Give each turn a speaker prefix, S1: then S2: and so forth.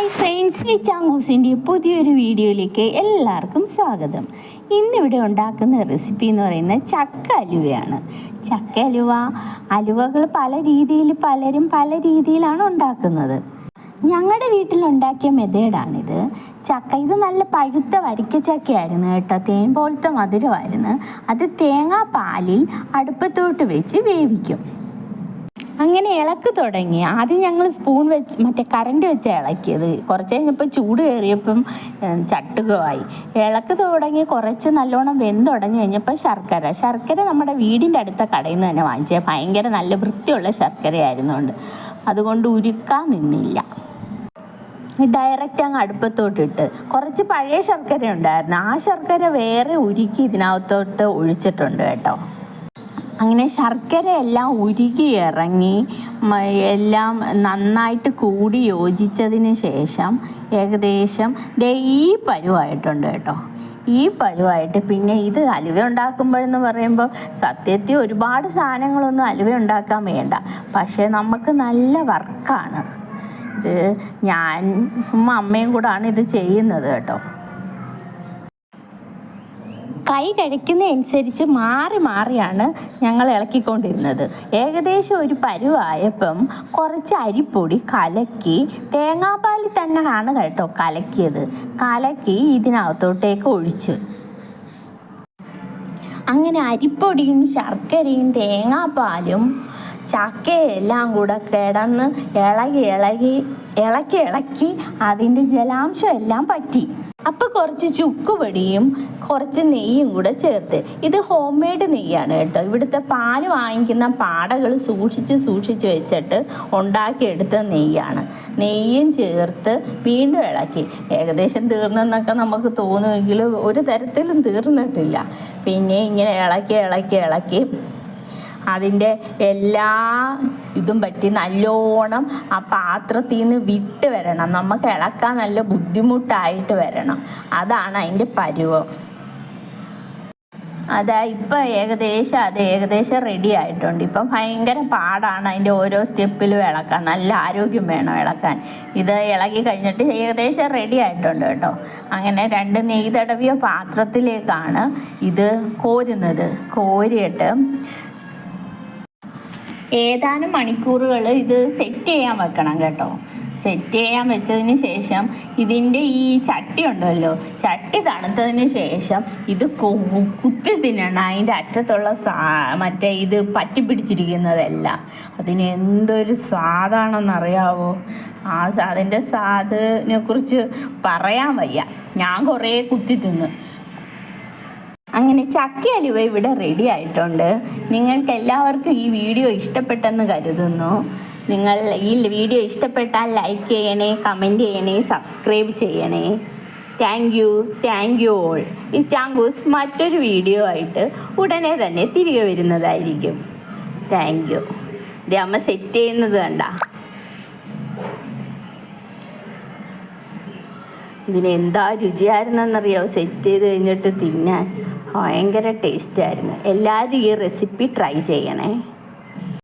S1: hi friends വിച്ചാങ്ങൂസിൻ്റെ പുതിയൊരു വീഡിയോയിലേക്ക് എല്ലാവർക്കും സ്വാഗതം ഇന്നിവിടെ ഉണ്ടാക്കുന്ന റെസിപ്പി എന്ന് പറയുന്നത് ചക്ക അലുവയാണ് ചക്ക അലുവ അലുവകൾ പല രീതിയിൽ പലരും പല രീതിയിലാണ് ഉണ്ടാക്കുന്നത് ഞങ്ങളുടെ വീട്ടിലുണ്ടാക്കിയ മെതേഡാണിത് ചക്ക ഇത് നല്ല പഴുത്ത വരിക്ക ചക്കയായിരുന്നു കേട്ടോ തേൻ പോലത്തെ മധുരമായിരുന്നു അത് തേങ്ങാ പാലിൽ അടുപ്പത്തോട്ട് വെച്ച് വേവിക്കും അങ്ങനെ ഇളക്ക് തുടങ്ങി ആദ്യം ഞങ്ങൾ സ്പൂൺ വെച്ച് മറ്റേ കറണ്ട് വെച്ച് ഇളക്കിയത് കുറച്ച് കഴിഞ്ഞപ്പോൾ ചൂട് കയറിയപ്പം ചട്ടുകമായി ഇളക്ക് തുടങ്ങി കുറച്ച് നല്ലോണം തുടങ്ങി കഴിഞ്ഞപ്പോൾ ശർക്കര ശർക്കര നമ്മുടെ വീടിൻ്റെ അടുത്ത കടയിൽ നിന്ന് തന്നെ വാങ്ങിച്ചത് ഭയങ്കര നല്ല വൃത്തിയുള്ള ശർക്കരയായിരുന്നുകൊണ്ട് അതുകൊണ്ട് ഉരുക്കാൻ നിന്നില്ല ഡയറക്റ്റ് അങ്ങ് അടുപ്പത്തോട്ടിട്ട് കുറച്ച് പഴയ ശർക്കര ഉണ്ടായിരുന്നു ആ ശർക്കര വേറെ ഉരുക്കി ഇതിനകത്തോട്ട് ഒഴിച്ചിട്ടുണ്ട് കേട്ടോ അങ്ങനെ ശർക്കര എല്ലാം ഉരുകി ഇറങ്ങി എല്ലാം നന്നായിട്ട് കൂടി യോജിച്ചതിന് ശേഷം ഏകദേശം ദേ ഈ പരുവായിട്ടുണ്ട് കേട്ടോ ഈ പരുവായിട്ട് പിന്നെ ഇത് അലുവ ഉണ്ടാക്കുമ്പോഴെന്ന് പറയുമ്പോൾ സത്യത്തിൽ ഒരുപാട് സാധനങ്ങളൊന്നും അലുവ ഉണ്ടാക്കാൻ വേണ്ട പക്ഷേ നമുക്ക് നല്ല വർക്കാണ് ഇത് ഞാൻ അമ്മയും കൂടാണ് ഇത് ചെയ്യുന്നത് കേട്ടോ കൈ കഴിക്കുന്നതനുസരിച്ച് മാറി മാറിയാണ് ഞങ്ങൾ ഇളക്കിക്കൊണ്ടിരുന്നത് ഏകദേശം ഒരു പരുവായപ്പം കുറച്ച് അരിപ്പൊടി കലക്കി തേങ്ങാപ്പാലിൽ തന്നെയാണ് കേട്ടോ കലക്കിയത് കലക്കി ഇതിനകത്തോട്ടേക്ക് ഒഴിച്ച് അങ്ങനെ അരിപ്പൊടിയും ശർക്കരയും തേങ്ങാപ്പാലും ചക്കയെല്ലാം കൂടെ കിടന്ന് ഇളകി ഇളകി ഇളക്കി ഇളക്കി അതിൻ്റെ ജലാംശം എല്ലാം പറ്റി അപ്പൊ കുറച്ച് ചുക്കുപൊടിയും കുറച്ച് നെയ്യും കൂടെ ചേർത്ത് ഇത് ഹോം മെയ്ഡ് നെയ്യാണ് കേട്ടോ ഇവിടുത്തെ പാല് വാങ്ങിക്കുന്ന പാടകൾ സൂക്ഷിച്ച് സൂക്ഷിച്ച് വെച്ചിട്ട് ഉണ്ടാക്കിയെടുത്ത നെയ്യാണ് നെയ്യും ചേർത്ത് വീണ്ടും ഇളക്കി ഏകദേശം തീർന്നെന്നൊക്കെ നമുക്ക് തോന്നുമെങ്കിലും ഒരു തരത്തിലും തീർന്നിട്ടില്ല പിന്നെ ഇങ്ങനെ ഇളക്കി ഇളക്കി ഇളക്കി അതിൻ്റെ എല്ലാ ഇതും പറ്റി നല്ലോണം ആ പാത്രത്തിൽ നിന്ന് വിട്ട് വരണം നമുക്ക് ഇളക്കാൻ നല്ല ബുദ്ധിമുട്ടായിട്ട് വരണം അതാണ് അതിൻ്റെ പരുവം അതാ ഇപ്പം ഏകദേശം അത് ഏകദേശം റെഡി ആയിട്ടുണ്ട് ഇപ്പം ഭയങ്കര പാടാണ് അതിൻ്റെ ഓരോ സ്റ്റെപ്പിലും ഇളക്കാൻ നല്ല ആരോഗ്യം വേണം ഇളക്കാൻ ഇത് ഇളകി കഴിഞ്ഞിട്ട് ഏകദേശം റെഡി ആയിട്ടുണ്ട് കേട്ടോ അങ്ങനെ രണ്ട് നെയ്തടവിയ പാത്രത്തിലേക്കാണ് ഇത് കോരുന്നത് കോരിയിട്ട് ഏതാനും മണിക്കൂറുകൾ ഇത് സെറ്റ് ചെയ്യാൻ വെക്കണം കേട്ടോ സെറ്റ് ചെയ്യാൻ വെച്ചതിന് ശേഷം ഇതിൻ്റെ ഈ ചട്ടി ഉണ്ടല്ലോ ചട്ടി തണുത്തതിന് ശേഷം ഇത് കുത്തി തിന്നണം അതിൻ്റെ അറ്റത്തുള്ള സാ മറ്റേ ഇത് പറ്റി പിടിച്ചിരിക്കുന്നതെല്ലാം അതിന് എന്തൊരു സ്വാദാണെന്നറിയാവോ ആ അതിൻ്റെ സ്വാദിനെ കുറിച്ച് പറയാൻ വയ്യ ഞാൻ കുറേ കുത്തി തിന്ന് അങ്ങനെ ചക്ക അലുവ ഇവിടെ റെഡി ആയിട്ടുണ്ട് നിങ്ങൾക്ക് എല്ലാവർക്കും ഈ വീഡിയോ ഇഷ്ടപ്പെട്ടെന്ന് കരുതുന്നു നിങ്ങൾ ഈ വീഡിയോ ഇഷ്ടപ്പെട്ടാൽ ലൈക്ക് ചെയ്യണേ കമൻറ്റ് ചെയ്യണേ സബ്സ്ക്രൈബ് ചെയ്യണേ thank you thank you all ഈ ചാങ്കൂസ് മറ്റൊരു വീഡിയോ ആയിട്ട് ഉടനെ തന്നെ തിരികെ വരുന്നതായിരിക്കും താങ്ക് യു അമ്മ സെറ്റ് ചെയ്യുന്നത് കണ്ട ഇതിന് എന്താ രുചിയായിരുന്നെന്നറിയാവോ സെറ്റ് ചെയ്ത് കഴിഞ്ഞിട്ട് തിന്നാൻ ഭയങ്കര ടേസ്റ്റായിരുന്നു എല്ലാവരും ഈ റെസിപ്പി ട്രൈ ചെയ്യണേ